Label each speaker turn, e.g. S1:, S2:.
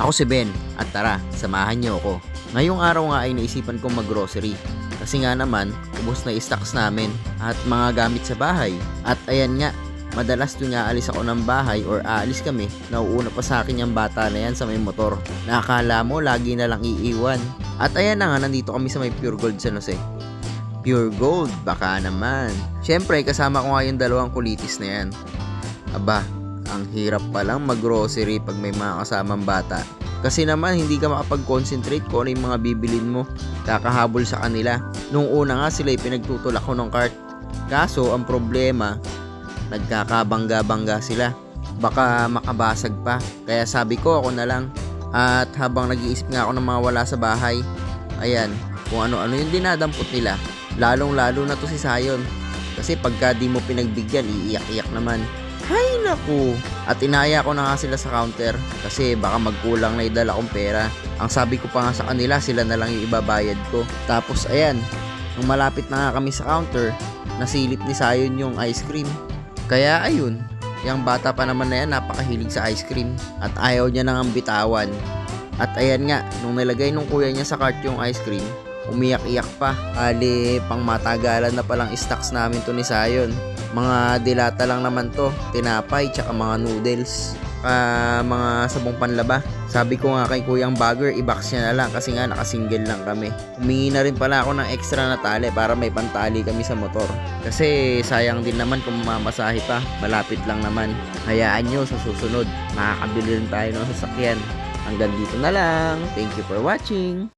S1: Ako si Ben at tara, samahan niyo ako. Ngayong araw nga ay naisipan kong mag-grocery. Kasi nga naman, ubos na stocks namin at mga gamit sa bahay. At ayan nga, madalas tuwing aalis ako ng bahay or aalis kami, nauuna pa sa akin yung bata na yan sa may motor. Nakakala mo, lagi na lang iiwan. At ayan na nga, nandito kami sa may Pure Gold San Jose. Pure Gold, baka naman. Siyempre, kasama ko nga yung dalawang kulitis na yan. Aba, ang hirap palang mag-grocery pag may mga kasamang bata. Kasi naman, hindi ka makapag-concentrate kung ano yung mga bibilin mo. Kakahabol sa kanila. Nung una nga sila pinagtutulak ko ng cart. Kaso, ang problema, nagkakabangga-bangga sila. Baka makabasag pa. Kaya sabi ko, ako na lang. At habang nag-iisip nga ako ng mga wala sa bahay, ayan, kung ano-ano yung dinadampot nila. Lalong-lalo na to si Sayon. Kasi pagka di mo pinagbigyan, iiyak-iyak naman. Hay naku! At inaya ko na nga sila sa counter kasi baka magkulang na idala kong pera. Ang sabi ko pa nga sa kanila, sila na lang yung ibabayad ko. Tapos ayan, nung malapit na nga kami sa counter, nasilip ni Sayon yung ice cream. Kaya ayun, yung bata pa naman na yan napakahilig sa ice cream at ayaw niya nang bitawan. At ayan nga, nung nilagay nung kuya niya sa cart yung ice cream, umiyak-iyak pa. Ali, pang matagalan na palang stocks namin to ni Sayon. Mga dilata lang naman to, tinapay, tsaka mga noodles. Ah, mga sabong panlaba. Sabi ko nga kay Kuyang Bagger, i-box niya na lang kasi nga nakasingle lang kami. Humingi na rin pala ako ng extra na tali para may pantali kami sa motor. Kasi sayang din naman kung mamasahe pa, malapit lang naman. Hayaan nyo sa susunod, makakabili rin tayo ng sasakyan. Hanggang dito na lang. Thank you for watching.